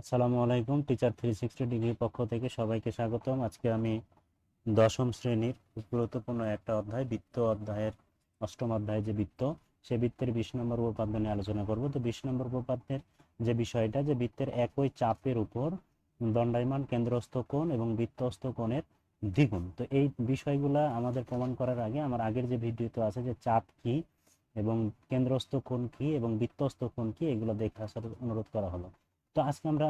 আসসালামু আলাইকুম teacher three sixty degree পক্ষ থেকে সবাইকে স্বাগতম। আজকে আমি দশম শ্রেণির গুরুত্বপূর্ণ একটা অধ্যায়, বৃত্ত অধ্যায়ের অষ্টম অধ্যায় যে বৃত্ত, সে বৃত্তের বিশ নম্বর উপপাদ্য নিয়ে আলোচনা করব। তো বিশ নম্বর উপপাদ্যের যে বিষয়টা, যে বৃত্তের একই চাপের উপর দণ্ডায়মান কেন্দ্রস্থ কোণ এবং বৃত্তস্থ কোণের দ্বিগুণ। তো এই বিষয়গুলা আমাদের প্রমাণ করার আগে, আমার আগের যে ভিডিওতে আছে যে চাপ কি এবং কেন্দ্রস্থ কোণ কি এবং বৃত্তস্থ কোণ কি, এগুলো দেখে আসার অনুরোধ করা হলো। তো আজকে আমরা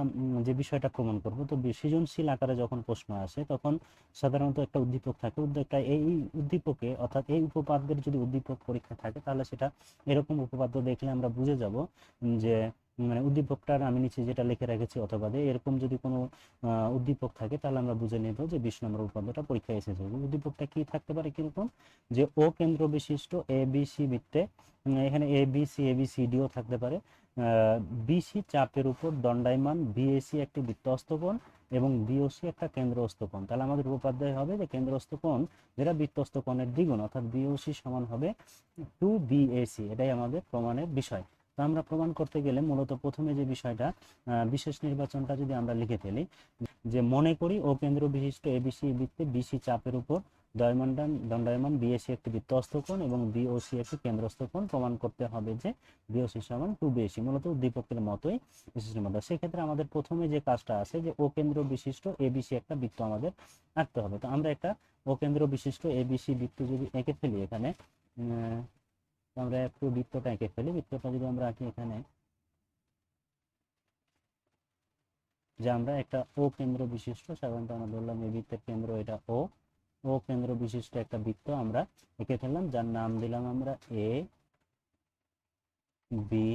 যে বিষয়টা প্রমাণ করব, তো সৃজনশীল আকারে যখন প্রশ্ন আসে, তখন সাধারণত একটা উদ্দীপক থাকে। উদ্যোগটা এই উদ্দীপকে, অর্থাৎ এই উপপাদ্যের যদি উদ্দীপক পরীক্ষা থাকে, তাহলে সেটা এরকম উপপাদ্য দেখলে আমরা বুঝে যাব যে মানে উদ্দীপকটার আমি নিচে যেটা লিখে রেখেছি অথবা এরকম যদি কোনো উদ্দীপক থাকে, তাহলে আমরা বুঝে নেব যে বিশ নম্বর উপপাদ্যটা পরীক্ষায় এসেছে। উদ্দীপকটা কি থাকতে পারে কীরকম যে ও কেন্দ্র বিশিষ্ট এ বি সি বৃত্তে এখানে A B C, A B C deo থাকতে পারে। বিসি চাপের উপর দণ্ডায়মান বিএসি একটি বৃত্তস্থ কোণ এবং বিওসি একটা কেন্দ্রস্থ তাহলে আমাদের উপাধ্যায় হবে যে কেন্দ্রস্থ কোণ যেটা বৃত্তস্থ কোণের দ্বিগুণ, অর্থাৎ বিওসি সমান হবে টু বিএসি এটাই আমাদের প্রমাণের বিষয়। তো আমরা প্রমাণ করতে গেলে মূলত প্রথমে যে বিষয়টা বিশেষ নির্বাচনটা যদি আমরা লিখে ফেলি, যে মনে করি ও কেন্দ্র বিশিষ্ট এবিসি বৃত্তে বিসি চাপের উপর দণ্ডায়মান বিএসি একটি বৃত্তস্থ কোণ এবং বিওসি একটি কেন্দ্রস্থ কোণ প্রমাণ করতে হবে যে বিওসি সমান টু বিএসি মূলত উদ্দীপকের মতোই বিশিষ্ট মতো সেক্ষেত্রে আমাদের প্রথমে যে কাজটা আছে যে ও কেন্দ্র বিশিষ্ট এবিসি একটা বৃত্ত আমাদের আঁকতে হবে। তো আমরা একটা ও কেন্দ্র বিশিষ্ট এবিসি বৃত্ত যদি এঁকে ফেলি এখানে আমরা একটু বৃত্তটা এঁকে ফেলি। বৃত্তটা যদি আমরা আঁকি এখানে, যে আমরা একটা ও কেন্দ্র বিশিষ্ট, সাধারণত আমরা বললাম এই বৃত্তের কেন্দ্র এটা ও ও কেন্দ্র বিশিষ্ট একটা বৃত্ত আমরা এঁকে ফেললাম, যার নাম দিলাম আমরা এ বি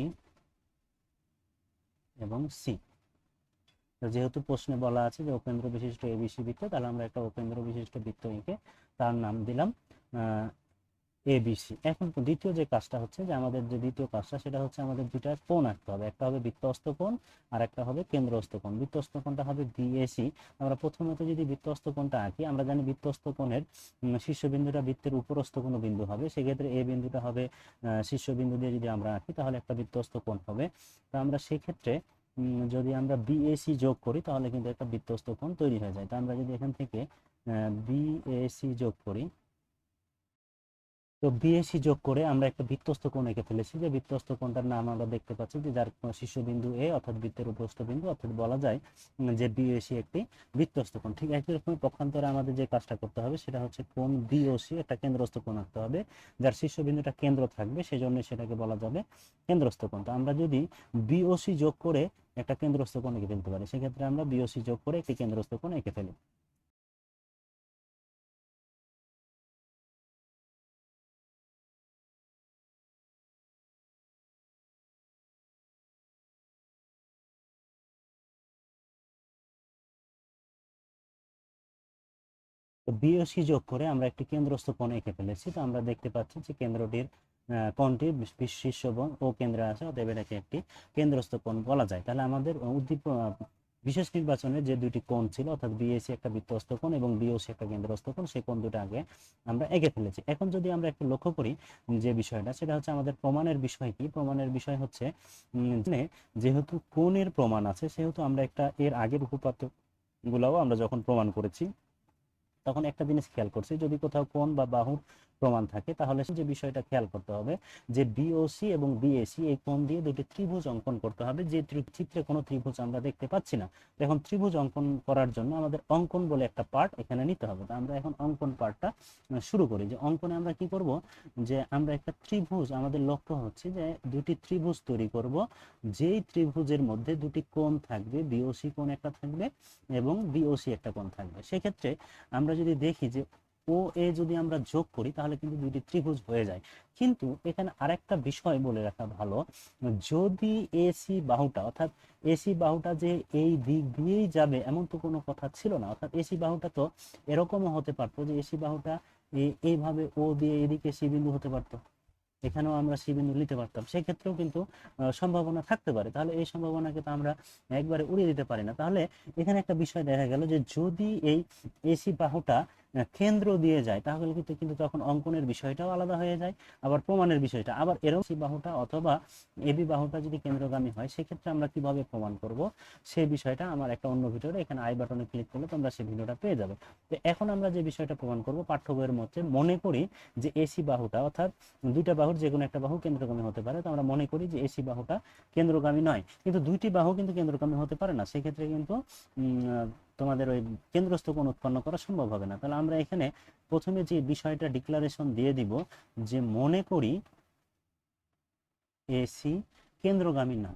এবং সি যেহেতু প্রশ্নে বলা আছে যে উপেন্দ্র বিশিষ্ট এবিসি বৃত্ত, তাহলে আমরা একটা উপেন্দ্র বিশিষ্ট বৃত্ত এঁকে তার নাম দিলাম এবিসি এখন দ্বিতীয় যে কাজটা হচ্ছে যে আমাদের যে দ্বিতীয় কাজটা, সেটা হচ্ছে আমাদের দুইটা কোণ আঁকতে হবে। একটা হবে বৃত্তস্থ কোণ আর একটা হবে কেন্দ্রস্থ কোণ। বৃত্তস্থ কোণটা হবে বিএসি আমরা প্রথমত যদি বৃত্তস্থ কোণটা আঁকি, আমরা জানি বৃত্তস্থ কোণের শীর্ষবিন্দুটা বৃত্তের উপরস্থ কোনো বিন্দু হবে। সেক্ষেত্রে এ বিন্দুটা হবে শীর্ষবিন্দু দিয়ে যদি আমরা আঁকি, তাহলে একটা বৃত্তস্থ কোণ হবে। তো আমরা সেক্ষেত্রে যদি আমরা বিএসি যোগ করি, তাহলে কিন্তু একটা বৃত্তস্থ কোণ তৈরি হয়ে যায়। তো আমরা যদি এখান থেকে বিএসি যোগ করি তো বিএসি যোগ করে আমরা একটা বৃত্তস্থ কোণ এঁকে ফেলেছি। যে বৃত্তস্থ কোণটার নাম আমরা দেখতে পাচ্ছি যে যার শীর্ষবিন্দু এ অর্থাৎ বৃত্তের উপস্থ বিন্দু, অর্থাৎ বলা যায় যে বিএসি একটি বৃত্তস্থ কোণ। ঠিক একই রকম পক্ষান্তরে আমাদের যে কাজটা করতে হবে সেটা হচ্ছে কোণ বিওসি, একটা কেন্দ্রস্থ কোণ আঁকতে হবে। যার শীর্ষবিন্দুটা কেন্দ্র থাকবে সেজন্য সেটাকে বলা যাবে কেন্দ্রস্থ কোণ। তো আমরা যদি বিওসি যোগ করে একটা কেন্দ্রস্থ কোণ এঁকে ফেলতে পারি, সেক্ষেত্রে আমরা বিওসি যোগ করে একটি কেন্দ্রস্থ কোণ এঁকে ফেলি। তো যোগ করে আমরা একটি কেন্দ্রস্থ কোণ এঁকে ফেলেছি। তো আমরা দেখতে পাচ্ছি যে কেন্দ্রটির কোণটি শীর্ষ ও কেন্দ্রে আছে, অতএব এটাকে একটি কেন্দ্রস্থ কোণ বলা যায়। তাহলে আমাদের উদ্দীপ বিশেষ নির্বাচনে যে দুটি কোণ ছিল, অর্থাৎ বিএসি একটা বৃত্তস্থ কোণ এবং বিওসি একটা কেন্দ্রস্থ কোণ, সেই কোণ দুটো আগে আমরা এঁকে ফেলেছি। এখন যদি আমরা একটু লক্ষ্য করি যে বিষয়টা, সেটা হচ্ছে আমাদের প্রমাণের বিষয় কি? প্রমাণের বিষয় হচ্ছে যেহেতু কোণের প্রমাণ আছে, সেহেতু আমরা একটা এর আগের উপপাদ্য গুলাও আমরা যখন প্রমাণ করেছি তখন একটা জিনিস খেয়াল করছি যদি কোথাও কোন বা বাহুর প্রমাণ থাকে, তাহলে যে বিষয়টা খেয়াল করতে হবে যে বিওসি এবং বিএসি এই কোণ দিয়ে দুটি ত্রিভুজ অঙ্কন করতে হবে, যে চিত্রে কোনো ত্রিভুজ আমরা দেখতে পাচ্ছি না। এখন ত্রিভুজ অঙ্কন করার জন্য আমাদের অঙ্কন বলে একটা পার্ট এখানে নিতে হবে। তো আমরা এখন অঙ্কন পার্টটা শুরু করি। যে অঙ্কনে আমরা কি করব? যে আমরা একটা ত্রিভুজ, আমাদের লক্ষ্য হচ্ছে যে দুটি ত্রিভুজ তৈরি করব, যেই ত্রিভুজের মধ্যে দুটি কোণ থাকবে বিওসি কোণ একটা থাকবে এবং বিওসি একটা কোণ থাকবে। সেক্ষেত্রে আমরা যদি দেখি যে ও, এ যদি আমরা যোগ করি, তাহলে কিন্তু দুইটি ত্রিভুজ হয়ে যায়। কিন্তু এখানে আরেকটা বিষয় বলে রাখা ভালো, যদি এসি বাহুটা, অর্থাৎ এসি বাহুটা যে এই দিক দিয়েই যাবে, এমন তো কোনো কথা ছিল না। অর্থাৎ এসি বাহুটা তো এরকমও হতে পারতো যে এসি বাহুটা এইভাবে ও দিয়ে এদিকে সি বিন্দু হতে পারতো। এখানেও আমরা সি বিন্দু নিতে পারতাম। সেক্ষেত্রেও কিন্তু সম্ভাবনা থাকতে পারে। তাহলে এই সম্ভাবনাকে তো আমরা একবারে উড়িয়ে দিতে পারি না। তাহলে এখানে একটা বিষয় দেখা গেল যে যদি এই এসি বাহুটা কেন্দ্র দিয়ে যায়, তাহলে কিন্তু কিন্তু তখন অঙ্কনের বিষয়টাও আলাদা হয়ে যায়, আবার প্রমাণের বিষয়টা। আবার এরকম সি বাহুটা অথবা এবি বাহুটা যদি কেন্দ্রগামী হয়, সেক্ষেত্রে আমরা কীভাবে প্রমাণ করব? সেই বিষয়টা আমার একটা অন্য ভিডিওতে, এখানে আই বাটনে ক্লিক করলে তোমরা সেই ভিডিওটা পেয়ে যাবে। তো এখন আমরা যে বিষয়টা প্রমাণ করব, পাঠ্য বইয়ের মধ্যে মনে করি যে এসি বাহুটা, অর্থাৎ দুইটা বাহুর যে কোনো একটা বাহু কেন্দ্রগামী হতে পারে, তো আমরা মনে করি যে এসি বাহুটা কেন্দ্রগামী নয়। কিন্তু দুইটি বাহু কিন্তু কেন্দ্রগামী হতে পারে না। সেক্ষেত্রে কিন্তু তোমাদের ওই কেন্দ্রস্থ কোণ উৎপন্ন করা সম্ভব হবে না। তাহলে আমরা এখানে প্রথমে যে বিষয়টা ডিক্লারেশন দিয়ে দিব, যে মনে করি এসি কেন্দ্রগামী না।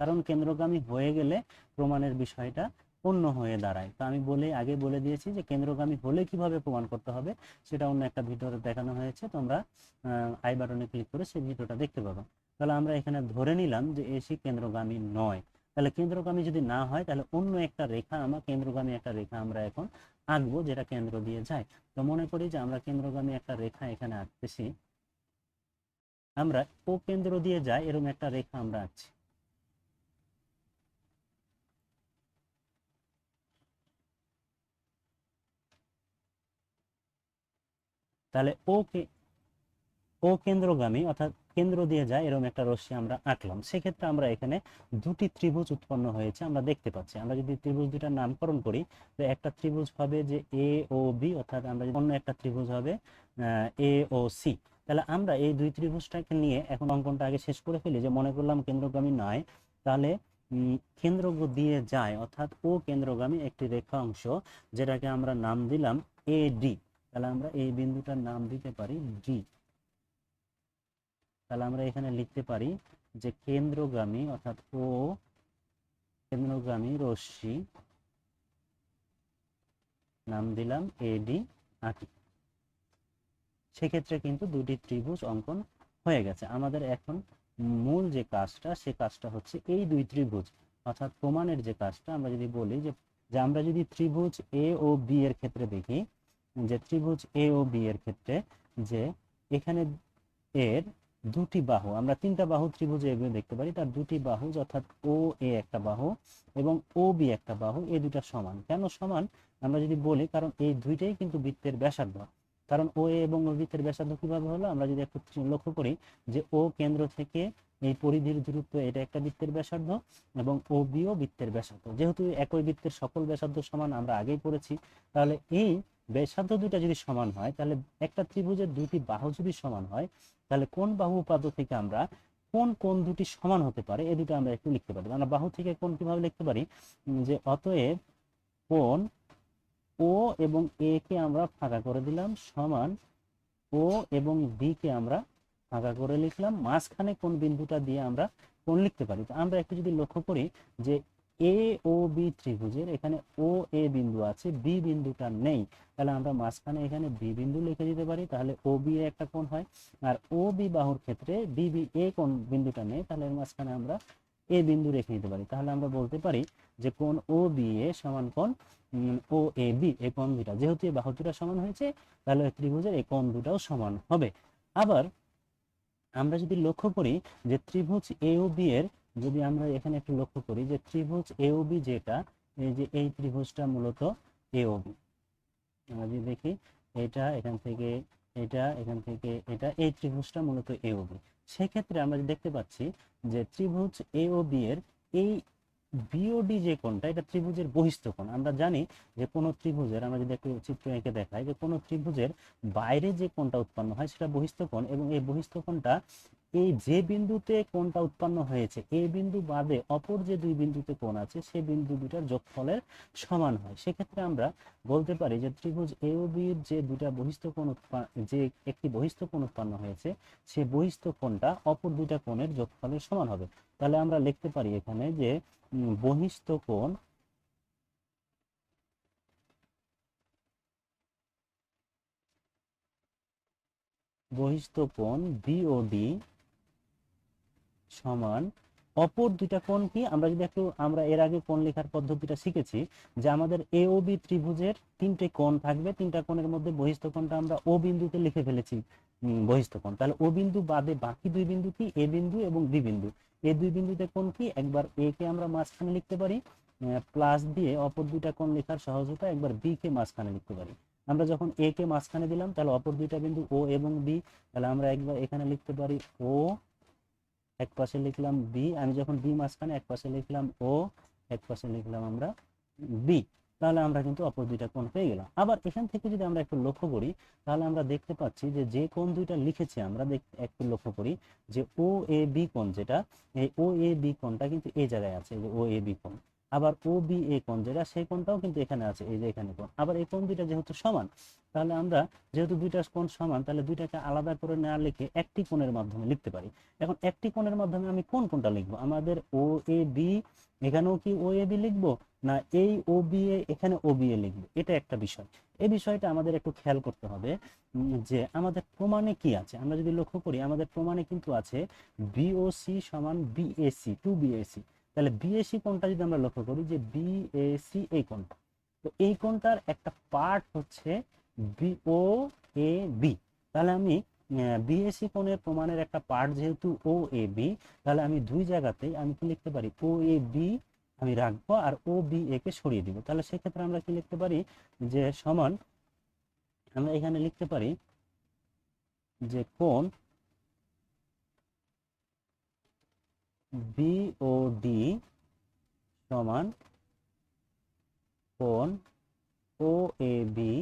কারণ কেন্দ্রগামী হয়ে গেলে প্রমাণের বিষয়টা অন্য হয়ে দাঁড়ায়। তো আমি বলে, আগে বলে দিয়েছি যে কেন্দ্রগামী হলে কীভাবে প্রমাণ করতে হবে, সেটা অন্য একটা ভিডিওতে দেখানো হয়েছে। তোমরা আই বাটনে ক্লিক করে সেই ভিডিওটা দেখতে পাবো। তাহলে আমরা এখানে ধরে নিলাম যে এসি কেন্দ্রগামী নয়। তাহলে কেন্দ্রগামী যদি না হয়, তাহলে অন্য একটা রেখা আমরা, কেন্দ্রগামী একটা রেখা আমরা এখন আঁকবো যেটা কেন্দ্র দিয়ে যায়। তো মনে করি যে আমরা কেন্দ্রগামী একটা রেখা এখানে আঁকতেছি। আমরা ও কেন্দ্র দিয়ে যায়, এরকম একটা রেখা আমরা আঁকছি। তাহলে ও কে, ও কেন্দ্রগামী, অর্থাৎ কেন্দ্র দিয়ে যায়, এরকম একটা রশ্মি আমরা আঁকলাম। সেক্ষেত্রে আমরা এখানে দুটি ত্রিভুজ উৎপন্ন হয়েছে, আমরা দেখতে পাচ্ছি। আমরা যদি ত্রিভুজ দুটার নামকরণ করি, তো একটা ত্রিভুজ হবে যে এ ও বি অর্থাৎ আমরা অন্য একটা ত্রিভুজ হবে এ ও সি তাহলে আমরা এই দুই ত্রিভুজটাকে নিয়ে এখন অঙ্কনটা আগে শেষ করে ফেলি, যে মনে করলাম কেন্দ্রগামী নয়, তাহলে কেন্দ্র দিয়ে যায়, অর্থাৎ ও কেন্দ্রগামী একটি রেখা অংশ, যেটাকে আমরা নাম দিলাম এ ডি তাহলে আমরা এই বিন্দুটার নাম দিতে পারি ডি তাহলে আমরা এখানে লিখতে পারি যে কেন্দ্রগামী অর্থাৎ ও কেন্দ্রগামী রশ্মি নাম দিলাম এডি আঁকি সেক্ষেত্রে কিন্তু দুটি ত্রিভুজ অঙ্কন হয়ে গেছে। আমাদের এখন মূল যে কাজটা, সে কাজটা হচ্ছে এই দুই ত্রিভুজ। অর্থাৎ প্রমাণের যে কাজটা, আমরা যদি বলি যে যে আমরা যদি ত্রিভুজ এ ও বি এর ক্ষেত্রে দেখি, যে ত্রিভুজ এ ও বি এর ক্ষেত্রে যে এখানে এর দুটি বাহু, আমরা তিনটা বাহু ত্রিভুজে এগুলো দেখতে পারি, তার দুটি বাহু অর্থাৎ ও এ একটা বাহু এবং ও বি একটা বাহু এই দুটা সমান। কেন সমান? আমরা যদি বলি, কারণ এই দুইটাই কিন্তু বৃত্তের ব্যাসার্ধ। কারণ ও এ এবং ও বৃত্তের ব্যাসার্ধ কীভাবে হলো? আমরা যদি একটু লক্ষ্য করি যে ও কেন্দ্র থেকে এই পরিধির দূরত্ব, এটা একটা বৃত্তের ব্যাসার্ধ এবং ও বিও বৃত্তের ব্যাসার্ধ। যেহেতু একই বৃত্তের সকল ব্যাসার্ধ সমান, আমরা আগেই পড়েছি, তাহলে এই ব্যাসার্ধ দুটা যদি সমান হয়, তাহলে একটা ত্রিভুজের দুটি বাহু যদি সমান হয়, তাহলে কোন বাহু উপাদ্য থেকে আমরা কোন কোন দুটি সমান হতে পারে, এ দুটো আমরা একটু লিখতে পারি। আমরা বাহু থেকে কোন কীভাবে লিখতে পারি? যে অতএব কোন ও এবং এ কে আমরা ফাঁকা করে দিলাম, সমান ও এবং বি কে আমরা ফাঁকা করে লিখলাম। মাঝখানে কোন বিন্দুটা দিয়ে আমরা কোন লিখতে পারি? তো আমরা একটু যদি লক্ষ্য করি যে এ ও বি ত্রিভুজের এখানে ও এ বিন্দু আছে বি বিন্দুটা নেই। তাহলে আমরা মাঝখানে এখানে বি বিন্দু লিখে দিতে পারি, তাহলে ও বি এর একটা কোণ হয়। আর ও বি বাহুর ক্ষেত্রে বি বি এ কোন বিন্দুটা নেই, তাহলে এর মাঝখানে আমরা এ বিন্দু রেখে দিতে পারি। তাহলে আমরা বলতে পারি যে কোন ও বি এ সমান কোন ও এ বি এই কোণ দুটা যেহেতু এই বাহু দুটা সমান হয়েছে, তাহলে ত্রিভুজের এই কোণ দুটাও সমান হবে। আবার আমরা যদি লক্ষ্য করি যে ত্রিভুজ এ ও বি এর যদি আমরা এখানে একটু লক্ষ্য করি যে ত্রিভুজ এওবি যেটা, এই যে এই ত্রিভুজটা মূলত এওবি আমরা যদি দেখি, এটা এখান থেকে, এটা এখান থেকে, এটা এই ত্রিভুজটা মূলত এওবি সেক্ষেত্রে আমরা দেখতে পাচ্ছি যে ত্রিভুজ এ ও বি এর এই বিওডি যে কোণটা, এটা ত্রিভুজের বহিস্থ কোণ। আমরা জানি যে কোনো ত্রিভুজের, আমরা যদি একটু চিত্র এঁকে দেখাই, যে কোনো ত্রিভুজের বাইরে যে কোণটা উৎপন্ন হয়, সেটা বহিস্থ কোণ এবং এই বহিস্থ কোণটা এই যে বিন্দুতে কোণটা উৎপন্ন হয়েছে এই বিন্দু বাদে অপর যে দুই বিন্দুতে কোণ আছে সেই বিন্দু দুটার যোগফলের সমান হয়। সেক্ষেত্রে আমরা বলতে পারি যে ত্রিভুজ এ ও বির যে দুটা বহিস্থ কোণ যে একটি বহিস্থ কোণ উৎপন্ন হয়েছে, সে বহিস্থ কোণটা অপর দুইটা কোণের যোগফলের সমান হবে। তাহলে আমরা লিখতে পারি এখানে যে বহিস্থ কোণ বহিস্থ কোণ বিওডি সমান, অপর দুইটা কোণ কি? আমরা যদি একটু, আমরা এর আগে কোণ লেখার পদ্ধতিটা শিখেছি যে আমাদের এ ও বি ত্রিভুজের তিনটে কোণ থাকবে। তিনটা কোণের মধ্যে বহিস্থ কোণটা আমরা ও বিন্দুতে লিখে ফেলেছি বহিস্থ কোণ। তাহলে ও বিন্দু বাদে বাকি দুই বিন্দু কি? এ বিন্দু এবং বি বিন্দু। এই দুই বিন্দুতে কোণ কি? একবার এ কে আমরা মাঝখানে লিখতে পারি প্লাস দিয়ে অপর দুইটা কোণ লেখার সহজতা একবার বি কে মাঝখানে লিখতে পারি। আমরা যখন এ কে মাঝখানে দিলাম, তাহলে অপর দুইটা বিন্দু ও এবং বি তাহলে আমরা একবার এখানে লিখতে পারি ও এক পাশে লিখলাম বি আমি যখন বি মাঝখানে এক পাশে লিখলাম ও এক পাশে লিখলাম আমরা বি তাহলে আমরা কিন্তু অপর দুইটা কোণ পেয়ে গেলাম। আবার এখান থেকে যদি আমরা একটু লক্ষ্য করি, তাহলে আমরা দেখতে পাচ্ছি যে যে কোন দুইটা লিখেছি আমরা একটু লক্ষ্য করি যে ও এ বি কোন যেটা, এই ও এ বি কোনটা কিন্তু এই জায়গায় আছে ও এ বি কোণ। আবার ও, বি, এ কোণ যেটা সেই কোণটাও কিন্তু এখানে আছে, এই যে এখানে কোণ। আবার এই কোণ দুইটা যেহেতু সমান, তাহলে আমরা যেহেতু দুইটা কোণ সমান, তাহলে দুইটাকে আলাদা করে না লিখে একটি কোণের মাধ্যমে লিখতে পারি। এখন একটি কোণের মাধ্যমে আমি কোন কোনটা লিখব? আমাদের ও, এ, বি, এখানেও কি ও, এ, বি লিখব? না, এই ও, বি, এ, এখানে ও, বি, এ লিখব? এটা একটা বিষয়। এই বিষয়টা আমাদের একটু খেয়াল করতে হবে যে আমাদের প্রমাণে কি আছে? আমরা যদি লক্ষ্য করি, আমাদের প্রমাণে কিন্তু আছে বিওসি সমান বিএসি টু বিএসি তাহলে বিএসি কোনটা যদি আমরা লক্ষ্য করি যে বিএসি এই কোনটা তো এই কোনটার একটা পার্ট হচ্ছে বিও এ বি তাহলে আমি বিএসি কোণের প্রমাণের একটা পার্ট যেহেতু ও এ বি তাহলে আমি দুই জায়গাতেই আমি কি লিখতে পারি? ও এ বি আমি রাখব আর ও বি এ কে সরিয়ে দিব। তাহলে সেক্ষেত্রে আমরা কি লিখতে পারি? যে সমান, আমরা এখানে লিখতে পারি যে কোণ বিওডি সমান কোণ ও এ বি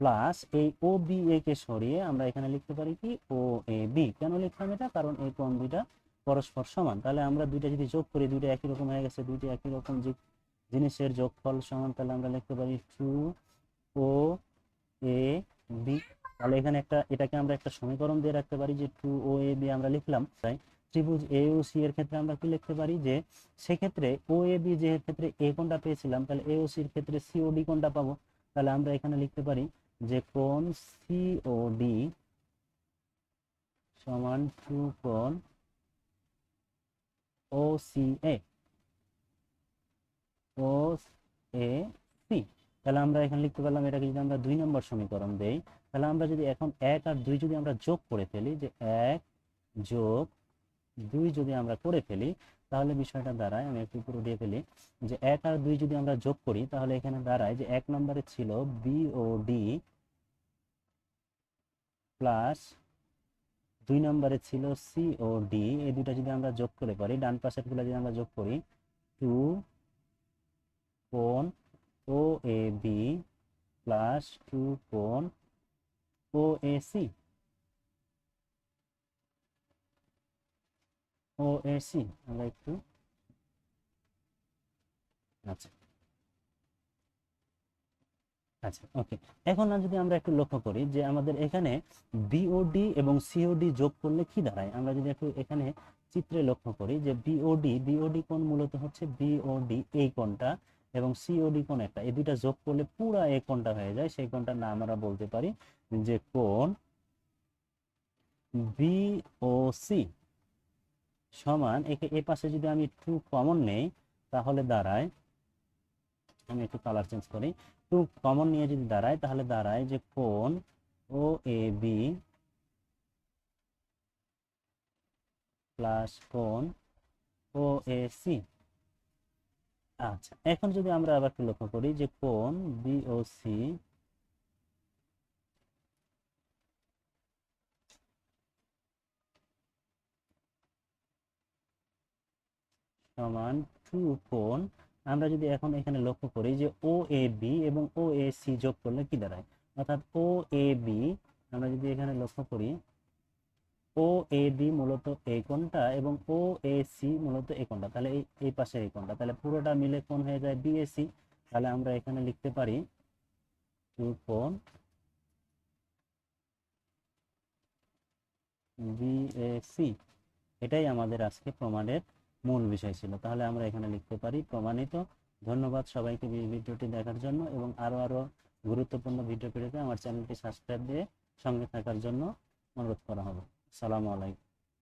প্লাস এই ও বি এ কে সরিয়ে আমরা এখানে লিখতে পারি কি ও এ বি কেন লিখলাম এটা? কারণ এই কোণ দুইটা পরস্পর সমান। তাহলে আমরা দুইটা যদি যোগ করি, দুইটা একই রকম হয়ে গেছে, দুইটা একই রকম যে জিনিসের যোগফল সমান, তাহলে আমরা লিখতে পারি টু ও এ বি তাহলে এখানে একটা, এটাকে আমরা একটা সমীকরণ দিয়ে রাখতে পারি যে টু ও এ বি আমরা লিখলাম। তাই ত্রিভুজ এ ও সি এর ক্ষেত্রে আমরা কি লিখতে পারি? যে সেক্ষেত্রে ও এ বি যে ক্ষেত্রে এ কোণটা পেয়েছিলাম, তাহলে এ ও সির ক্ষেত্রে সি ও ডি কোণটা পাবো। তাহলে আমরা এখানে লিখতে পারি যে কোণ সিওডি সমান টু কোণ ও C A O A C তাহলে আমরা এখানে লিখতে পারলাম এটাকে যদি আমরা দুই নম্বর সমীকরণ দেই, তাহলে আমরা যদি এখন এক আর দুই যদি আমরা যোগ করে ফেলি, যে এক যোগ দুই যদি আমরা করে ফেলি, তাহলে বিষয়টা দাঁড়ায়, আমি একটু পুরো দিয়ে ফেলি, যে এক আর দুই যদি আমরা যোগ করি, তাহলে এখানে দাঁড়ায় যে এক নম্বরে ছিল বিওডি প্লাস দুই নম্বরে ছিল সিওডি এই দুটা যদি আমরা যোগ করে পারি, ডান পাশেরগুলো যদি আমরা যোগ করি টু কোণ O A B plus two কোণ O A C O A C আমরা একটু আচ্ছা আচ্ছা ওকে এখন যদি আমরা একটু লক্ষ্য করি যে আমাদের এখানে বিওডি এবং সিওডি যোগ করলে কি দাঁড়ায়? আমরা যদি একটু এখানে চিত্রে লক্ষ্য করি যে বিওডি বিওডি কোণ মূলত হচ্ছে বিওডি এই কোণটা এবং সিওডি কোণ একটা। এই দুইটা যোগ করলে পুরা এই কোণটা হয়ে যায়। সেই কোণটার নাম আমরা বলতে পারি যে কোণ বিওসি সমান, একে, এ পাশে যদি আমি টু কমন নেই, তাহলে দাঁড়ায়, আমি একটু কালার চেঞ্জ করি টু কমন নিয়ে যদি দাঁড়ায়, তাহলে দাঁড়ায় যে কোন ও এ বি প্লাস কোন ও এ সি। আচ্ছা এখন যদি আমরা আবার একটু লক্ষ্য করি যে কোণ বিওসি সমান টু কোণ। আমরা যদি এখন এখানে লক্ষ্য করি যে ও এ বি এবং ও এ সি যোগ করলে কি দাঁড়ায়? অর্থাৎ ও এ বি আমরা যদি এখানে লক্ষ্য করি ও এ বি মূলত এই কোণটা এবং ও এ সি মূলত এই কোণটা। তাহলে এই এই পাশে এই কোণটা। তাহলে পুরোটা মিলে কোণ হয়ে যায় বিএসি তাহলে আমরা এখানে লিখতে পারি টু কোণ বিএসি এটাই আমাদের আজকে প্রমাণের মূল বিষয় ছিল। তাহলে আমরা এখানে লিখতে পারি, প্রমাণিত। ধন্যবাদ সবাইকে ভিডিওটি দেখার জন্য এবং আরও আরও গুরুত্বপূর্ণ ভিডিও পেতে আমার চ্যানেলটি সাবস্ক্রাইব দিয়ে সঙ্গে থাকার জন্য অনুরোধ করা হবে। সালামু আলাইকুম।